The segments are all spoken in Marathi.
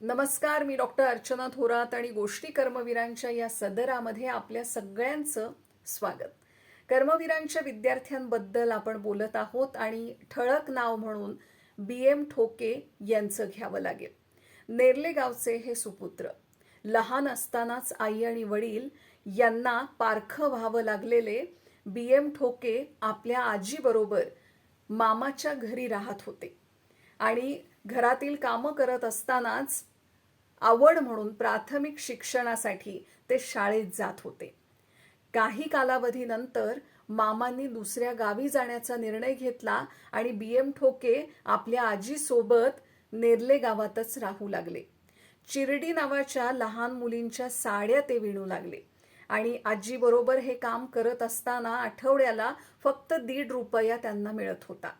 नमस्कार मी डॉक्टर अर्चना थोरात आणि गोष्टी कर्मवीरांच्या या सदरामध्ये आपल्या सगळ्यांचं स्वागत. कर्मवीरांच्या विद्यार्थ्यांबद्दल आपण बोलत आहोत आणि ठळक नाव म्हणून बी एम ठोके यांचं घ्यावं लागेल. नेरले गावचे हे सुपुत्र. लहान असतानाच आई आणि वडील यांना पारखं व्हावं लागलेले बी एम ठोके आपल्या आजीबरोबर मामाच्या घरी राहत होते. आणि घरातील कामं करत असतानाच आवड म्हणून प्राथमिक शिक्षणासाठी ते शाळेत जात होते. काही कालावधीनंतर मामांनी दुसऱ्या गावी जाण्याचा निर्णय घेतला आणि बी एम ठोके आपल्या आजीसोबत नेरले गावातच राहू लागले. चिरडी नावाच्या लहान मुलींच्या साड्या ते विणू लागले आणि आजीबरोबर हे काम करत असताना आठवड्याला फक्त दीड रुपया त्यांना मिळत होता.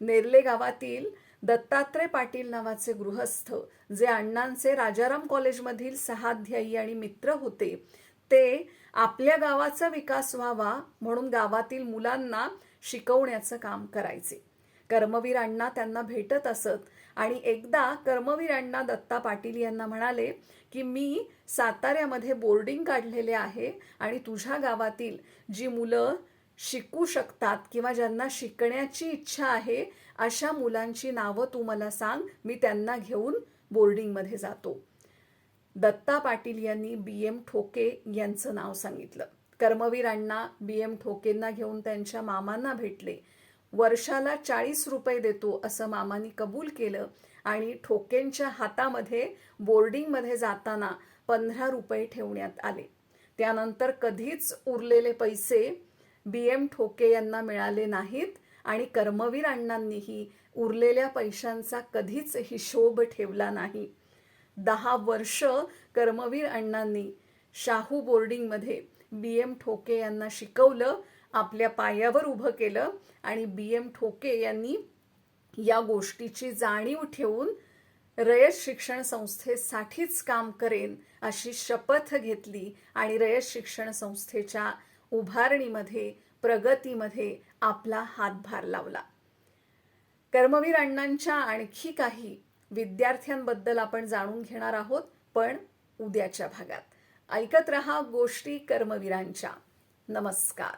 नेरले गावातील दत्तात्रय पाटील नावाचे गृहस्थ जे अण्णांचे राजाराम कॉलेजमधील सहाध्यायी आणि मित्र होते ते आपल्या गावाचा विकास व्हावा म्हणून गावातील मुलांना शिकवण्याचं काम करायचे. कर्मवीर अण्णा त्यांना भेटत असत आणि एकदा कर्मवीर अण्णा दत्ता पाटील यांना म्हणाले की मी साताऱ्यामध्ये बोर्डिंग काढलेले आहे आणि तुझ्या गावातील जी मुलं शिकू शकतात किंवा ज्यांना शिकण्याची इच्छा आहे अशा मुलांची नावं तू मला सांग मी त्यांना घेऊन बोर्डिंगमध्ये जातो. दत्ता पाटील यांनी बी. एम. ठोके यांचं नाव सांगितलं. कर्मवीर अण्णा बी. एम. ठोकेंना घेऊन त्यांच्या मामांना भेटले. वर्षाला चाळीस रुपये देतो असं मामांनी कबूल केलं आणि ठोकेंच्या हातामध्ये बोर्डिंगमध्ये जाताना पंधरा रुपये ठेवण्यात आले. त्यानंतर कधीच उरलेले पैसे बी एम ठोके यांना मिळाले नाहीत आणि कर्मवीर अण्णांनीही उरलेल्या पैशांचा कधीच हिशोब ठेवला नाही. दहा वर्ष कर्मवीर अण्णांनी शाहू बोर्डिंगमध्ये बी एम ठोके यांना शिकवलं आपल्या पायावर उभं केलं आणि बी एम ठोके यांनी या गोष्टीची जाणीव ठेवून रयत शिक्षण संस्थेसाठीच काम करेन अशी शपथ घेतली आणि रयत शिक्षण संस्थेच्या उभारणीमध्ये प्रगतीमध्ये आपला हातभार लावला. कर्मवीर अण्णांच्या आणखी काही विद्यार्थ्यांबद्दल आपण जाणून घेणार आहोत पण उद्याच्या भागात. ऐकत रहा गोष्टी कर्मवीरांच्या. नमस्कार.